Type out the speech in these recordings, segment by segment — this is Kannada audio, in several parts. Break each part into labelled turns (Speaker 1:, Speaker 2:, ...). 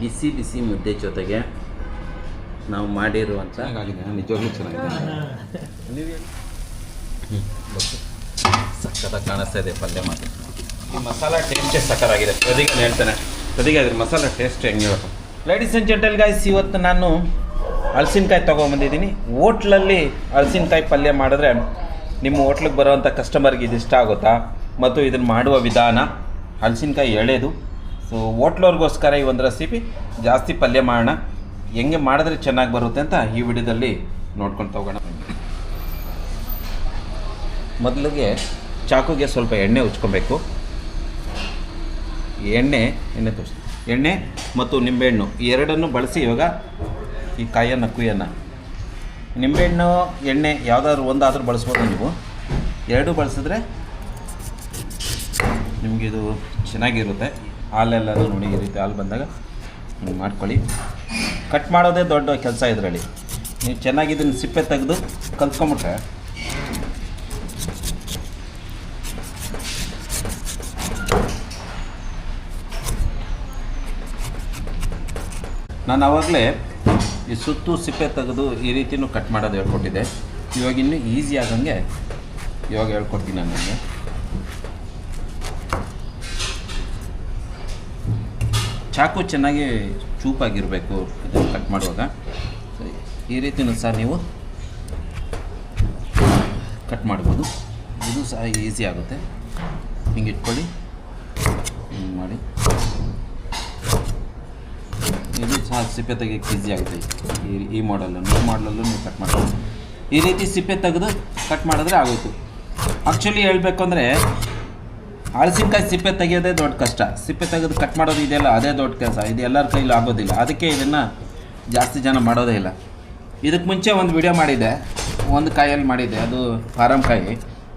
Speaker 1: ಬಿಸಿ ಬಿಸಿ ಮುದ್ದೆ ಜೊತೆಗೆ ನಾವು ಮಾಡಿರುವಂಥ
Speaker 2: ಚೆನ್ನಾಗಿದೆ ನಿಜವಾಗ್ಲೂ ಚೆನ್ನಾಗಿದೆ
Speaker 1: ಸಕ್ಕತ್ತಾಗಿ ಕಾಣಿಸ್ತಾ ಇದೆ ಪಲ್ಯ ಮಾತ್ರ.
Speaker 2: ಈ ಮಸಾಲ ಟೇಸ್ಟೇ ಸಕ್ಕತ್ತಾಗಿದೆ. ಪ್ರದೀಪ್ ಹೇಳ್ತಾನೆ. ಪ್ರದೀಪ್ ಅದ್ರ ಮಸಾಲ ಟೇಸ್ಟ್ ಹೆಂಗೆ
Speaker 1: ಲೇಡೀಸ್ ಅಂಡ್ ಜೆಂಟಲ್ ಗಾಯ್ಸ್ ಇವತ್ತು ನಾನು ಹಲಸಿನಕಾಯಿ ತೊಗೊಂಬಂದಿದ್ದೀನಿ. ಹೋಟ್ಲಲ್ಲಿ ಹಲಸಿನಕಾಯಿ ಪಲ್ಯ ಮಾಡಿದ್ರೆ ನಿಮ್ಮ ಹೋಟ್ಲಿಗೆ ಬರೋವಂಥ ಕಸ್ಟಮರ್ಗೆ ಇದು ಇಷ್ಟ ಆಗುತ್ತಾ? ಮತ್ತು ಇದನ್ನು ಮಾಡುವ ವಿಧಾನ? ಹಲಸಿನಕಾಯಿ ಎಳೆದು ಸೊ ಹೋಟ್ಲವ್ರಿಗೋಸ್ಕರ ಈ ಒಂದು ರೆಸಿಪಿ ಜಾಸ್ತಿ ಪಲ್ಯ ಮಾಡೋಣ. ಹೆಂಗೆ ಮಾಡಿದ್ರೆ ಚೆನ್ನಾಗಿ ಬರುತ್ತೆ ಅಂತ ಈ ವಿಡಿಯೋದಲ್ಲಿ ನೋಡ್ಕೊಂಡು ಹೋಗೋಣ. ಮೊದಲಿಗೆ ಚಾಕುಗೆ ಸ್ವಲ್ಪ ಎಣ್ಣೆ ಉಚ್ಕೊಬೇಕು ಎಣ್ಣೆ ಎಣ್ಣೆ ತೋರಿಸಿ. ಎಣ್ಣೆ ಮತ್ತು ನಿಂಬೆಹಣ್ಣು, ಈ ಎರಡನ್ನು ಬಳಸಿ ಇವಾಗ ಈ ಕಾಯನ್ನು, ಕುಯ್ಯನ್ನು. ನಿಂಬೆಹಣ್ಣು, ಎಣ್ಣೆ ಯಾವುದಾದ್ರು ಒಂದಾದರೂ ಬಳಸ್ಬೋದು ನೀವು. ಎರಡು ಬಳಸಿದ್ರೆ ನಿಮಗಿದು ಚೆನ್ನಾಗಿರುತ್ತೆ. ಹಾಲೆಲ್ಲ ನೋಡಿ ಈ ರೀತಿ ಹಾಲು ಬಂದಾಗ ನೀವು ಮಾಡ್ಕೊಳ್ಳಿ. ಕಟ್ ಮಾಡೋದೇ ದೊಡ್ಡ ಕೆಲಸ ಇದರಲ್ಲಿ. ನೀವು ಚೆನ್ನಾಗಿ ಇದನ್ನು ಸಿಪ್ಪೆ ತೆಗೆದು ಕಲ್ತ್ಕೊಂಬಿಟ್ರೆ. ನಾನು ಆವಾಗಲೇ ಈ ಸುತ್ತು ಸಿಪ್ಪೆ ತೆಗೆದು ಈ ರೀತಿಯೂ ಕಟ್ ಮಾಡೋದು ಹೇಳ್ಕೊಟ್ಟಿದ್ದೆ. ಇವಾಗ ಇನ್ನೂ ಈಸಿ ಆಗಂಗೆ ಇವಾಗ ಹೇಳ್ಕೊಡ್ತೀನಿ ನಾನು ನಿಮಗೆ. ಚಾಕು ಚೆನ್ನಾಗಿ ಚೂಪಾಗಿರಬೇಕು ಇದನ್ನು ಕಟ್ ಮಾಡುವಾಗ. ಈ ರೀತಿಯೂ ಸಹ ನೀವು ಕಟ್ ಮಾಡ್ಬೋದು. ಇದು ಸಹ ಈಸಿ ಆಗುತ್ತೆ. ಹಿಂಗೆ ಇಟ್ಕೊಳ್ಳಿ. ಹಿಂಗೆ ಮಾಡಿ. ಇದು ಸಹ ಸಿಪ್ಪೆ ತೆಗಿಯೋಕ್ಕೆ ಈಸಿ ಆಗುತ್ತೆ. ಈ ಈ ಮಾಡಲನ್ನು ಈ ಮಾಡಲಲ್ಲೂ ನೀವು ಕಟ್ ಮಾಡ್ಬೋದು. ಈ ರೀತಿ ಸಿಪ್ಪೆ ತೆಗೆದು ಕಟ್ ಮಾಡಿದ್ರೆ ಆಗೋಯ್ತು. ಆ್ಯಕ್ಚುಲಿ ಹೇಳಬೇಕು ಅಂದರೆ ಹಳಸಿನಕಾಯಿ ಸಿಪ್ಪೆ ತೆಗೆಯೋದೇ ದೊಡ್ಡ ಕಷ್ಟ. ಸಿಪ್ಪೆ ತೆಗೆದು ಕಟ್ ಮಾಡೋದು ಇದೆಯಲ್ಲ, ಅದೇ ದೊಡ್ಡ ಕೆಲಸ. ಇದು ಎಲ್ಲರ ಕೈಲಿ ಆಗೋದಿಲ್ಲ. ಅದಕ್ಕೆ ಇದನ್ನು ಜಾಸ್ತಿ ಜನ ಮಾಡೋದೇ ಇಲ್ಲ. ಇದಕ್ಕೆ ಮುಂಚೆ ಒಂದು ವಿಡಿಯೋ ಮಾಡಿದ್ದೆ. ಒಂದು ಕಾಯಲ್ಲಿ ಮಾಡಿದ್ದೆ. ಅದು ಫಾರಂ ಕಾಯಿ.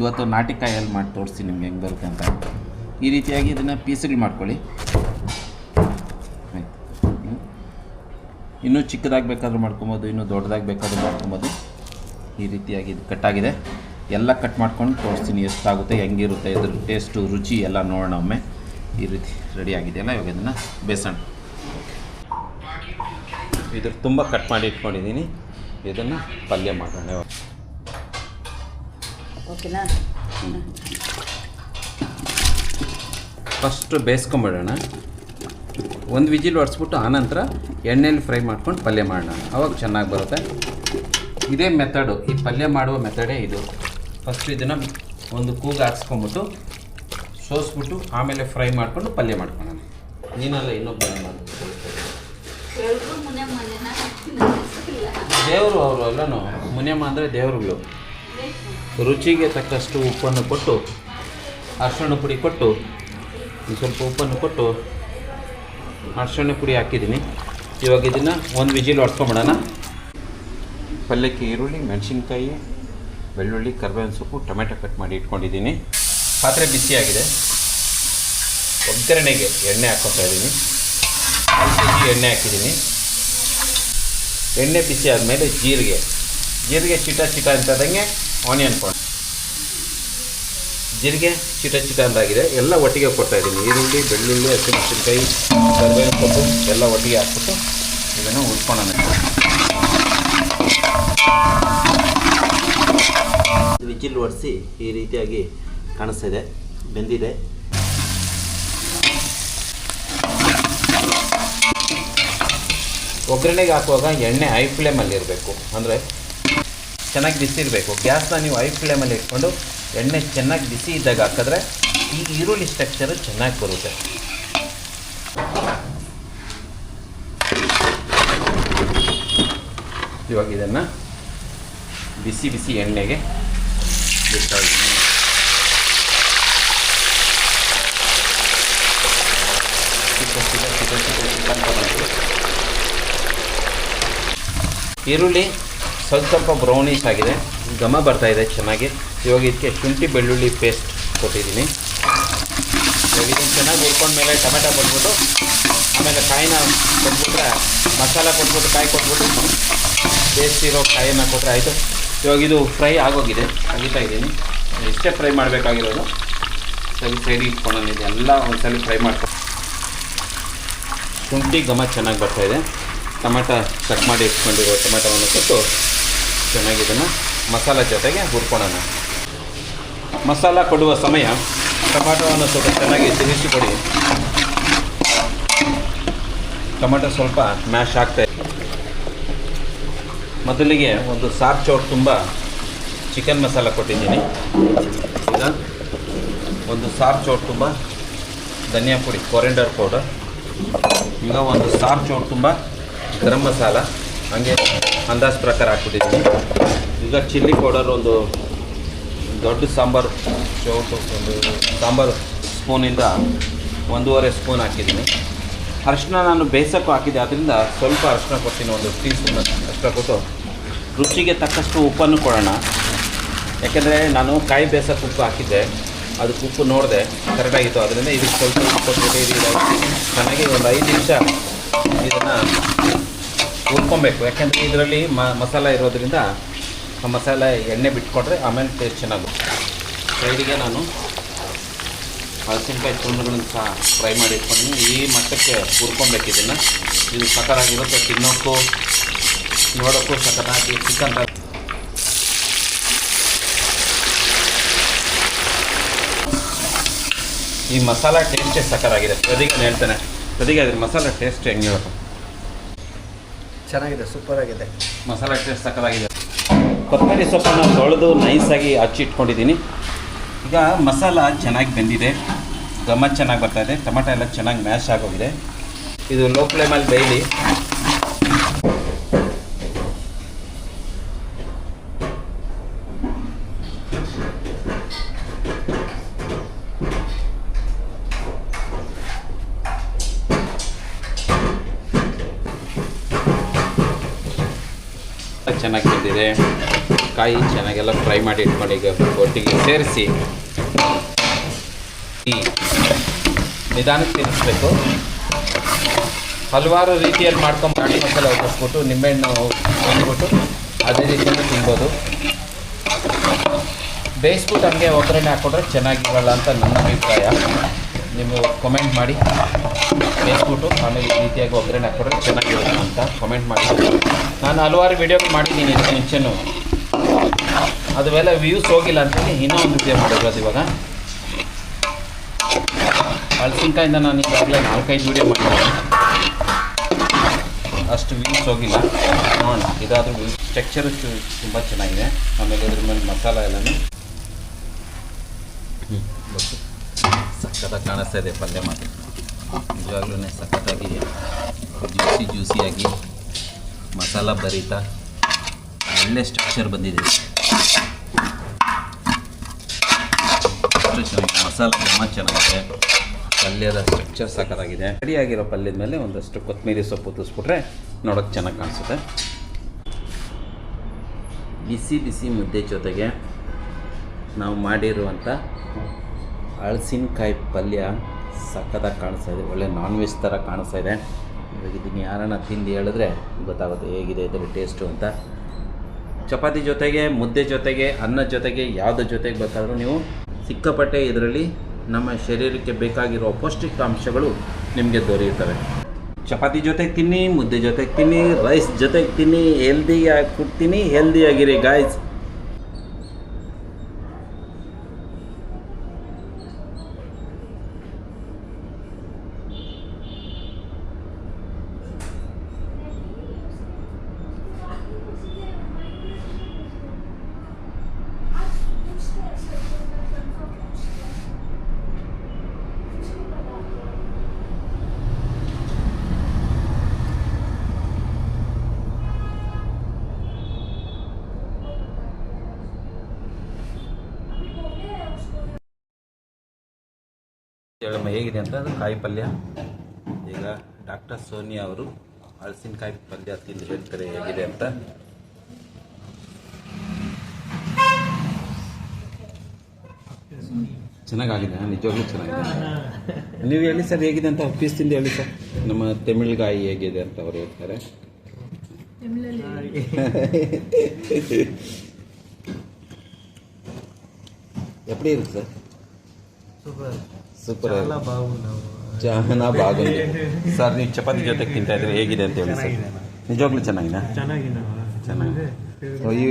Speaker 1: ಇವತ್ತು ನಾಟಿ ಕಾಯಲ್ಲಿ ಮಾಡಿ ತೋರಿಸ್ತೀನಿ ನಿಮ್ಗೆ ಹೆಂಗೆ ಬರುತ್ತೆ ಅಂತ. ಈ ರೀತಿಯಾಗಿ ಇದನ್ನು ಪೀಸ್ಗಳು ಮಾಡ್ಕೊಳ್ಳಿ. ಇನ್ನೂ ಚಿಕ್ಕದಾಗಿ ಬೇಕಾದರೂ ಮಾಡ್ಕೊಬೋದು, ಇನ್ನೂ ದೊಡ್ಡದಾಗಿ ಬೇಕಾದ್ರೂ ಮಾಡ್ಕೊಬೋದು. ಈ ರೀತಿಯಾಗಿ ಇದು ಕಟ್ಟಾಗಿದೆ ಎಲ್ಲ ಕಟ್ ಮಾಡ್ಕೊಂಡು ತೋರಿಸ್ತೀನಿ ಎಷ್ಟಾಗುತ್ತೆ ಹೆಂಗಿರುತ್ತೆ ಇದ್ರ ಟೇಸ್ಟು ರುಚಿ ಎಲ್ಲ ನೋಡೋಣ ಒಮ್ಮೆ. ಈ ರೀತಿ ರೆಡಿ ಆಗಿದೆಯಲ್ಲ ಇವಾಗ ಇದನ್ನು ಬೇಸನ್ ಇದ್ರ ತುಂಬ ಕಟ್ ಮಾಡಿ ಇಟ್ಕೊಂಡಿದ್ದೀನಿ. ಇದನ್ನು ಪಲ್ಯ ಮಾಡೋಣ ಇವಾಗ.
Speaker 3: ಓಕೆನಾ?
Speaker 1: ಫಸ್ಟು ಬೇಯಿಸ್ಕೊಂಬಿಡೋಣ ಒಂದು ವಿಜಿಲ್ ಒಡಿಸ್ಬಿಟ್ಟು ಆನಂತರ ಎಣ್ಣೆಯಲ್ಲಿ ಫ್ರೈ ಮಾಡ್ಕೊಂಡು ಪಲ್ಯ ಮಾಡೋಣ. ಅವಾಗ ಚೆನ್ನಾಗಿ ಬರುತ್ತೆ. ಇದೇ ಮೆಥಡು ಈ ಪಲ್ಯ ಮಾಡುವ ಮೆಥಡೇ ಇದು. ಫಸ್ಟ್ ಇದನ್ನು ಒಂದು ಕೂಗು ಹಾಕ್ಸ್ಕೊಂಬಿಟ್ಟು ಸೋಸ್ಬಿಟ್ಟು ಆಮೇಲೆ ಫ್ರೈ ಮಾಡಿಕೊಂಡು ಪಲ್ಯ ಮಾಡ್ಕೊಳ್ಳೋಣ. ನೀನಲ್ಲ ಇನ್ನೊಬ್ಬ ದೇವರು ಅವರು ಎಲ್ಲನೂ ಮುನಿಯಮ್ಮ ಅಂದರೆ ದೇವರುಗಳು ರುಚಿಗೆ ತಕ್ಕಷ್ಟು ಉಪ್ಪನ್ನು ಕೊಟ್ಟು ಅರಶಿಣ ಪುಡಿ ಕೊಟ್ಟು ಒಂದು ಸ್ವಲ್ಪ ಉಪ್ಪನ್ನು ಕೊಟ್ಟು ಅರಶಿಣ ಪುಡಿ ಹಾಕಿದ್ದೀನಿ. ಇವಾಗ ಇದನ್ನು ಒಂದು ವಿಜಿಲ್ ಹೊಡ್ಸ್ಕೊಂಬಿಡೋಣ ಪಲ್ಯಕ್ಕೆ ಈರುಳ್ಳಿ ಮೆಣಸಿನ್ಕಾಯಿ ಬೆಳ್ಳುಳ್ಳಿ, ಕರ್ಬೇವಿನ ಸೊಪ್ಪು, ಟೊಮೆಟೊ ಕಟ್ ಮಾಡಿ ಇಟ್ಕೊಂಡಿದ್ದೀನಿ. ಪಾತ್ರೆ ಬಿಸಿಯಾಗಿದೆ. ಒಗ್ಗರಣೆಗೆ ಎಣ್ಣೆ ಹಾಕೋತಾ ಇದ್ದೀನಿ. ಕಾಲು ಕೆ ಜಿ ಎಣ್ಣೆ ಹಾಕಿದ್ದೀನಿ. ಎಣ್ಣೆ ಬಿಸಿ ಆದಮೇಲೆ ಜೀರಿಗೆ. ಜೀರಿಗೆ ಚಿಟ ಚಿಟ ಅಂತಂದಂಗೆ ಆನಿಯನ್ ಕೊಂಡು ಜೀರಿಗೆ ಚಿಟ ಚಿಟ ಅಂತಾಗಿದೆ ಎಲ್ಲ ಒಟ್ಟಿಗೆ ಕೊಡ್ತಾ ಇದ್ದೀನಿ. ಈರುಳ್ಳಿ, ಬೆಳ್ಳುಳ್ಳಿ, ಹಸಿಮೆಣಸಿನ್ಕಾಯಿ, ಕರ್ಬೇವಿನ ಸೊಪ್ಪು ಎಲ್ಲ ಒಟ್ಟಿಗೆ ಹಾಕ್ಬಿಟ್ಟು ಇದನ್ನು ಉಳ್ಕೊಳ್ಳೋಣ ವಿಜಿಲ್ ಒಡಿಸಿ ಈ ರೀತಿಯಾಗಿ ಕಾಣಿಸ್ತಿದೆ, ಬೆಂದಿದೆ. ಒಗ್ಗರಣೆಗೆ ಹಾಕುವಾಗ ಎಣ್ಣೆ ಹೈ ಫ್ಲೇಮಲ್ಲಿ ಇರಬೇಕು. ಅಂದರೆ ಚೆನ್ನಾಗಿ ಬಿಸಿ ಇರಬೇಕು ಗ್ಯಾಸ್ನ ನೀವು ಹೈ ಫ್ಲೇಮಲ್ಲಿ ಇಟ್ಕೊಂಡು ಎಣ್ಣೆ ಚೆನ್ನಾಗಿ ಬಿಸಿ ಇದ್ದಾಗ ಹಾಕಿದ್ರೆ ಈ ಈರುಳ್ಳಿ ಸ್ಟ್ರಕ್ಚರು ಚೆನ್ನಾಗಿ ಬರುತ್ತೆ. ಇವಾಗ ಇದನ್ನು ಬಿಸಿ ಬಿಸಿ ಎಣ್ಣೆಗೆ ಬಂತು. ಈರುಳ್ಳಿ ಸ್ವಲ್ಪ ಸ್ವಲ್ಪ ಬ್ರೌನಿಶ್ ಆಗಿದೆ. ಘಮ ಬರ್ತಾ ಇದೆ ಚೆನ್ನಾಗಿ. ಇವಾಗ ಇದಕ್ಕೆ ಶುಂಠಿ ಬೆಳ್ಳುಳ್ಳಿ ಪೇಸ್ಟ್ ಕೊಟ್ಟಿದ್ದೀನಿ. ಇವಾಗ ಇದನ್ನು ಚೆನ್ನಾಗಿ ಹುರ್ಕೊಂಡ್ಮೇಲೆ ಟೊಮೆಟೊ ಕೊಟ್ಬಿಟ್ಟು, ಆಮೇಲೆ ಕಾಯಿನ ಕೊಟ್ಬಿಟ್ರೆ ಮಸಾಲ ಕೊಟ್ಬಿಟ್ಟು, ಕಾಯಿ ಕೊಟ್ಬಿಟ್ಟು ಬೇಯಿಸಿರೋ ಕಾಯಿನ ಕೊಟ್ಟರೆ ಆಯಿತು. ಇವಾಗ ಇದು ಫ್ರೈ ಆಗೋಗಿದೆ ತೆಗಿತಾ ಇದ್ದೀನಿ. ಇಷ್ಟೇ ಫ್ರೈ ಮಾಡಬೇಕಾಗಿರೋದು, ಸರಿ ಸೈಡ್ ಇಟ್ಕೊಳ್ಳೋಣ ಎಲ್ಲ ಒಂದ್ಸಲ ಫ್ರೈ ಮಾಡ್ಕೊಂಡು ಶುಂಠಿ ಘಮ ಚೆನ್ನಾಗಿ ಬರ್ತಾ ಇದೆ. ಟೊಮೆಟ ಕಟ್ ಮಾಡಿ ಇಟ್ಕೊಂಡಿರೋ ಟೊಮೆಟೊವನ್ನು ಕೊಟ್ಟು ಚೆನ್ನಾಗಿ ಇದನ್ನು ಮಸಾಲ ಜೊತೆಗೆ ಹುರ್ಕೊಳ್ಳೋಣ. ಮಸಾಲ ಕೊಡುವ ಸಮಯ, ಟೊಮೆಟೊವನ್ನು ಸ್ವಲ್ಪ ಚೆನ್ನಾಗಿ ತಿರುಗಿಸಿ ಕೊಡಿ. ಟೊಮೆಟೊ ಸ್ವಲ್ಪ ಮ್ಯಾಶ್ ಆಗ್ತಾ ಇದೆ. ಮೊದಲಿಗೆ ಒಂದು ಸಾರ್ ಚೌಟ್ ತುಂಬ ಚಿಕನ್ ಮಸಾಲ ಕೊಟ್ಟಿದ್ದೀನಿ. ಈಗ ಒಂದು ಸಾರ್ ಚೌಟ್ ತುಂಬ ಧನಿಯಾ ಪುಡಿ ಕೊರೆಂಡರ್ ಪೌಡರ್ ಈಗ ಒಂದು ಸಾರ್ ಚೌಟ್ ತುಂಬ ಗರಂ ಮಸಾಲ ಹಾಗೆ ಅಂದಾಜು ಪ್ರಕಾರ ಹಾಕ್ಬಿಟ್ಟಿದ್ದೀನಿ. ಈಗ ಚಿಲ್ಲಿ ಪೌಡರ್ ಒಂದು ದೊಡ್ಡ ಸಾಂಬಾರು ಚೌಟು ಒಂದು ಸಾಂಬಾರು ಸ್ಪೂನಿಂದ ಒಂದೂವರೆ ಸ್ಪೂನ್ ಹಾಕಿದ್ದೀನಿ. ಅರಿಶಿನ ನಾನು ಬೇಯಿಸೋಕ್ಕೂ ಹಾಕಿದ್ದೆ ಅದರಿಂದ ಸ್ವಲ್ಪ ಅರಿಶಿನ ಕೊಡ್ತೀನಿ, ಒಂದು ಟೀ ಸ್ಪೂನ್ ಅಷ್ಟು ಕೊಟ್ಟು. ರುಚಿಗೆ ತಕ್ಕಷ್ಟು ಉಪ್ಪನ್ನು ಕೊಡೋಣ. ಯಾಕೆಂದರೆ ನಾನು ಕಾಯಿ ಬೇಸಕ್ಕೆ ಉಪ್ಪು ಹಾಕಿದ್ದೆ. ಅದಕ್ಕೆ ಉಪ್ಪು ನೋಡಿದೆ ಕರೆಕ್ಟಾಗಿತ್ತು ಅದರಿಂದ ಇದಕ್ಕೆ ಸ್ವಲ್ಪ ಉಪ್ಪು ಕೊಟ್ಬಿಟ್ಟು ಚೆನ್ನಾಗಿ ಒಂದು ಐದು ನಿಮಿಷ ಇದನ್ನು ಹುರ್ಕೊಬೇಕು. ಯಾಕೆಂದರೆ ಇದರಲ್ಲಿ ಮಸಾಲೆ ಇರೋದ್ರಿಂದ ಆ ಮಸಾಲೆ ಎಣ್ಣೆ ಬಿಟ್ಕೊಂಡ್ರೆ ಆಮೇಲೆ ಟೇಸ್ಟ್ ಚೆನ್ನಾಗುತ್ತೆ. ಸೈಡಿಗೆ ನಾನು ಹಲಸಿನಕಾಯಿ ಚೂರ್ಣಗಳನ್ನು ಸಹ ಫ್ರೈ ಮಾಡಿ ಇಟ್ಕೊಂಡು ಈ ಮಟ್ಟಕ್ಕೆ ಹುರ್ಕೊಬೇಕು ಇದನ್ನು. ಇದು ಸಖತ್ತಾಗಿರುತ್ತೆ ತಿನ್ನೋಕ್ಕೂ ನೋಡೋಕ್ಕೂ ಸಖತ್ತಾಗಿ ಚಿಕನ್ ಈ ಮಸಾಲ ಟೇಸ್ಟೇ ಸಖತ್ತಾಗಿದೆ. ಪ್ರದೀಗ ಹೇಳ್ತಾನೆ. ಪ್ರದೀಗ ಅದ್ರ ಮಸಾಲ ಟೇಸ್ಟ್ ಹೆಂಗೆ ಹೇಳಪ್ಪ
Speaker 4: ಚೆನ್ನಾಗಿದೆ ಸೂಪರ್ ಆಗಿದೆ.
Speaker 1: ಮಸಾಲ ಟೇಸ್ಟ್ ಸಕ್ಕತ್ತಾಗಿದೆ ಕೊತ್ತಂಬರಿ ಸೊಪ್ಪನ್ನು ತೊಳೆದು ನೈಸಾಗಿ ಹಚ್ಚಿಟ್ಕೊಂಡಿದ್ದೀನಿ. ಈಗ ಮಸಾಲ ಚೆನ್ನಾಗಿ ಬೆಂದಿದೆ. ಘಮ ಚೆನ್ನಾಗಿ ಬರ್ತಾ ಇದೆ. ಟೊಮೆಟೊ ಎಲ್ಲ ಚೆನ್ನಾಗಿ ಮ್ಯಾಶ್ ಆಗೋಗಿದೆ. ಇದು ಲೋ ಫ್ಲೇಮಲ್ಲಿ ಬೇಯಲಿ. ಚೆನ್ನಾಗಿ ಬಿದ್ದಿದೆ ಕಾಯಿ ಚೆನ್ನಾಗೆಲ್ಲ ಫ್ರೈ ಮಾಡಿ ಇಟ್ಕೊಂಡು ಈಗ ಒಟ್ಟಿಗೆ ಸೇರಿಸಿ. ಈ ನಿಧಾನಕ್ಕೆ ತಿನ್ನಿಸ್ಬೇಕು. ಹಲವಾರು ರೀತಿಯಲ್ಲಿ ಮಾಡ್ಕೊಂಡು ಮಾಡಿ ಮಸಾಲೆ ಒಗ್ಗಿಸ್ಬಿಟ್ಟು ನಿಂಬೆಹಣ್ಣು ಬಂದ್ಬಿಟ್ಟು ಅದೇ ರೀತಿಯಲ್ಲಿ ತಿನ್ಬೋದು. ಬೇಯಿಸ್ಬಿಟ್ಟು ಹಂಗೆ ಒಗ್ಗರಣೆ ಹಾಕ್ಕೊಂಡ್ರೆ ಚೆನ್ನಾಗಿರಲ್ಲ ಅಂತ ನನ್ನ ಅಭಿಪ್ರಾಯ. ನೀವು ಕಮೆಂಟ್ ಮಾಡಿ. ಬೇಯಿಸ್ಬಿಟ್ಟು ಆಮೇಲೆ ಈ ರೀತಿಯಾಗಿ ಒಗ್ಗರಣೆ ಹಾಕ್ಕೊಂಡ್ರೆ ಚೆನ್ನಾಗಿರುತ್ತೆ ಅಂತ ಕಮೆಂಟ್ ಮಾಡಿ. ನಾನು ಹಲವಾರು ವೀಡಿಯೋ ಮಾಡಿದ್ದೀನಿ ಇದಕ್ಕೆ ಮುಂಚೆನೂ ಅದುವೆಲ್ಲ ವ್ಯೂಸ್ ಹೋಗಿಲ್ಲ ಅಂತೇಳಿ ಇನ್ನೂ ಒಂದು ವಿಡಿಯೋ ಮಾಡಿರೋದು ಇವಾಗ. ಹಲಸಿನಕಾಯಿಂದ ನಾನು ಈಗಾಗಲೇ ನಾಲ್ಕೈದು ವಿಡಿಯೋ ಮಾಡಿದ್ದೀನಿ. ಅಷ್ಟು ವ್ಯೂಸ್ ಹೋಗಿಲ್ಲ. ನೋಡೋಣ, ಇದಾದರೂ ವ್ಯೂಸ್ ಟೆಕ್ಚರು ತುಂಬ ಚೆನ್ನಾಗಿದೆ. ಆಮೇಲೆ ಇದ್ರ ಮೇಲೆ ಮಸಾಲ ಎಲ್ಲನೂ. ಸಖತ್ತಾಗಿ ಕಾಣಿಸ್ತಾ ಇದೆ ಪಲ್ಯ ಮಾತ್ರ. ನಿಜವಾಗ್ಲೂ ಸಖತ್ತಾಗಿ ಜ್ಯೂಸಿ ಜ್ಯೂಸಿಯಾಗಿ ಮಸಾಲ ಭರಿತ ಒಳ್ಳೆ ಸ್ಟ್ರಕ್ಚರ್ ಬಂದಿದೆ. ಮಸಾಲ ತುಂಬ ಚೆನ್ನಾಗಿದೆ. ಪಲ್ಯದ ಸ್ಟ್ರಕ್ಚರ್ ಸಖತ್ತಾಗಿದೆ. ರೆಡಿಯಾಗಿರೋ ಪಲ್ಯದ ಮೇಲೆ ಒಂದಷ್ಟು ಕೊತ್ತಂಬರಿ ಸೊಪ್ಪು ತುಸ್ಬಿಟ್ರೆ ನೋಡೋಕ್ಕೆ ಚೆನ್ನಾಗಿ ಕಾಣಿಸುತ್ತೆ. ಬಿಸಿ ಬಿಸಿ ಮುದ್ದೆ ಜೊತೆಗೆ ನಾವು ಮಾಡಿರುವಂಥ ಹಳಸಿನಕಾಯಿ ಪಲ್ಯ ಸಖತ್ತಾಗಿ ಕಾಣಿಸ್ತಾ ಇದೆ. ಒಳ್ಳೆ ನಾನ್ ವೆಜ್ ಥರ ಕಾಣಿಸ್ತಾ ಇದೆ. ಇವಾಗ ಇದನ್ನು ಯಾರನ್ನ ತಿಂದು ಹೇಳಿದ್ರೆ ಗೊತ್ತಾಗುತ್ತೆ ಹೇಗಿದೆ ಇದರ ಟೇಸ್ಟು ಅಂತ. ಚಪಾತಿ ಜೊತೆಗೆ, ಮುದ್ದೆ ಜೊತೆಗೆ ಅನ್ನದ ಜೊತೆಗೆ ಯಾವುದ್ರ ಜೊತೆಗೆ ಬೇಕಾದರೂ ನೀವು ಸಿಕ್ಕಾಪಟ್ಟೆ ಇದರಲ್ಲಿ ನಮ್ಮ ಶರೀರಕ್ಕೆ ಬೇಕಾಗಿರೋ ಪೌಷ್ಟಿಕಾಂಶಗಳು ನಿಮಗೆ ದೊರೆಯುತ್ತವೆ. ಚಪಾತಿ ಜೊತೆಗೆ ತಿನ್ನಿ, ಮುದ್ದೆ ಜೊತೆಗೆ ತಿನ್ನಿ ರೈಸ್ ಜೊತೆಗೆ ತಿನ್ನಿ ಹೆಲ್ದಿಯಾಗಿ ಕೊಡ್ತೀನಿ ಹೆಲ್ದಿಯಾಗಿರಿ ಗಾಯ್ಸ್ ಹೇಗಿದೆ ಅಂತ? ಅದು ಕಾಯಿ ಪಲ್ಯ. ಈಗ ಡಾಕ್ಟರ್ ಸೋನಿಯಾ ಅವರು ಹಲಸಿನಕಾಯಿ ಪಲ್ಯ ತಿಂದು ಹೇಳ್ತಾರೆ, ಹೇಗಿದೆ ಅಂತ. ಚೆನ್ನಾಗಿದೆ ನಿಜವಾಗ್ಲೂ ಚೆನ್ನಾಗಿದೆ. ನೀವು ಹೇಳಿ ಸರ್, ಹೇಗಿದೆ ಅಂತ? ಪೀಸ್ ತಿಂದು ಹೇಳಿ ಸರ್. ನಮ್ಮ ತಮಿಳ್ಗಾಯಿ ಹೇಗಿದೆ ಅಂತ ಅವ್ರು ಹೇಳ್ತಾರೆ. ಎಪ್ಪಡಿ
Speaker 4: ಇರುತ್ತೆ
Speaker 1: ಸರ್?
Speaker 4: ಸೂಪರ್. ಸೂಪರ್
Speaker 1: ಆಗಿದೆ. ಚಾಹನ ಸರ್ ನೀವು ಚಪಾತಿ ಜೊತೆ ತಿಂತಾ ಇದ್ರೆ ಹೇಗಿದೆ ಅಂತ ಹೇಳಿ ಸರ್. ನಿಜವಾಗ್ಲೂ ಚೆನ್ನಾಗಿದೆ?
Speaker 4: ಚೆನ್ನಾಗಿದೆ
Speaker 1: ಈ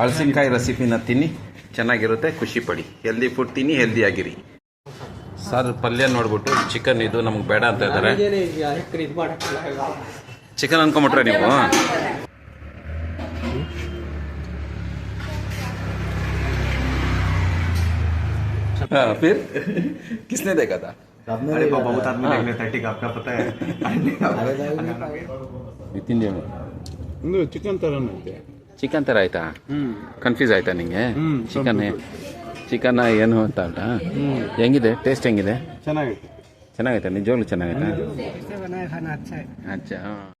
Speaker 1: ಹಳಸಿನಕಾಯಿ ರೆಸಿಪಿನ ತಿನ್ನಿ. ಚೆನ್ನಾಗಿರುತ್ತೆ ಖುಷಿ ಪಡಿ. ಹೆಲ್ದಿ ಫುಡ್ ತಿನ್ನಿ ಹೆಲ್ದಿ ಆಗಿರಿ. ಸರ್ ಪಲ್ಯ ನೋಡ್ಬಿಟ್ಟು ಚಿಕನ್ ಇದು ನಮ್ಗೆ ಬೇಡ ಅಂತ ಇದ್ದಾರೆ. ಚಿಕನ್ ಅನ್ಕೊಂಬಿಟ್ರೆ ನೀವು? हाँ, फिर किसने देखा था
Speaker 4: अरे बाबा बहुत आदमी देख लेता है ठीक है आपका पता है
Speaker 1: ತಿಂಡಿ
Speaker 5: ಒಂದು ಚಿಕನ್ ತರನಂತೆ
Speaker 1: ಚಿಕನ್ ಥರ ಆಯ್ತಾ ಕನ್ಫ್ಯೂಸ್ ಆಯ್ತಾ ನಿಂಗೆ
Speaker 5: ಹ್ಮ್,
Speaker 1: ಚಿಕನ್ ಚಿಕನ್ ಏನು ಅಂತ ಅಲ್ಲ ಹೆಂಗಿದೆ ಟೇಸ್ಟ್ ಹೆಂಗಿದೆ
Speaker 5: ಚೆನ್ನಾಗೈತೆ
Speaker 1: ಚೆನ್ನಾಗೈತೆ ನಿಜವಾಗ್ಲೂ ಚೆನ್ನಾಗೈತೆ ಅಚ್ಚಾ